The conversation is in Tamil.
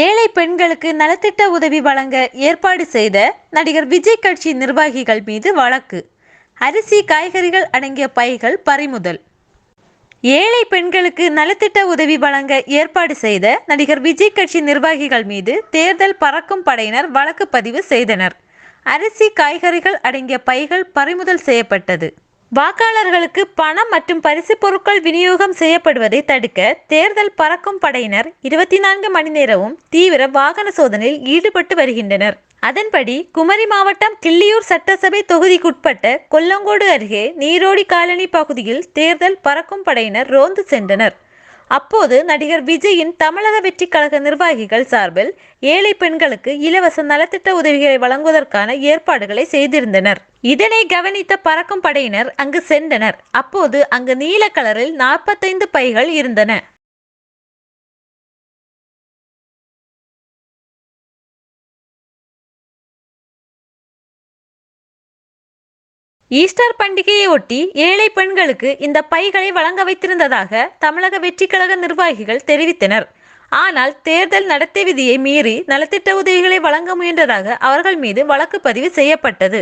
ஏழை பெண்களுக்கு நலத்திட்ட உதவி வழங்க ஏற்பாடு செய்த நடிகர் விஜய் கட்சி நிர்வாகிகள் மீது வழக்கு. அரிசி காய்கறிகள் அடங்கிய பைகள் பறிமுதல். ஏழை பெண்களுக்கு நலத்திட்ட உதவி வழங்க ஏற்பாடு செய்த நடிகர் விஜய் கட்சி நிர்வாகிகள் மீது தேர்தல் பறக்கும் படையினர் வழக்கு பதிவு செய்தனர். அரிசி காய்கறிகள் அடங்கிய பைகள் பறிமுதல் செய்யப்பட்டது. வாக்காளர்களுக்கு பணம் மற்றும் பரிசு பொருட்கள் விநியோகம் செய்யப்படுவதை தடுக்க தேர்தல் பறக்கும் படையினர் இருபத்தி நான்கு மணி நேரமும் தீவிர வாகன சோதனையில் ஈடுபட்டு வருகின்றனர். அதன்படி குமரி மாவட்டம் கிள்ளியூர் சட்டசபை தொகுதிக்குட்பட்ட கொல்லங்கோடு அருகே நீரோடி காலனி பகுதியில் தேர்தல் பறக்கும் படையினர் ரோந்து சென்றனர். அப்போது நடிகர் விஜயின் தமிழக வெற்றி கழக நிர்வாகிகள் சார்பில் ஏழை பெண்களுக்கு இலவச நலத்திட்ட உதவிகளை வழங்குவதற்கான ஏற்பாடுகளை செய்திருந்தனர். இதனை கவனித்த பறக்கும் படையினர் அங்கு சென்றனர். அப்போது அங்கு நீல கலரில் நாற்பத்தைந்து பைகள் இருந்தன. ஈஸ்டர் பண்டிகையை ஒட்டி ஏழை பெண்களுக்கு இந்த பைகளை வழங்க வைத்திருந்ததாக தமிழக வெற்றிக்கழக நிர்வாகிகள் தெரிவித்தனர். ஆனால் தேர்தல் நடத்தை விதியை மீறி நலத்திட்ட உதவிகளை வழங்க முயன்றதாக அவர்கள் மீது வழக்கு பதிவு செய்யப்பட்டது.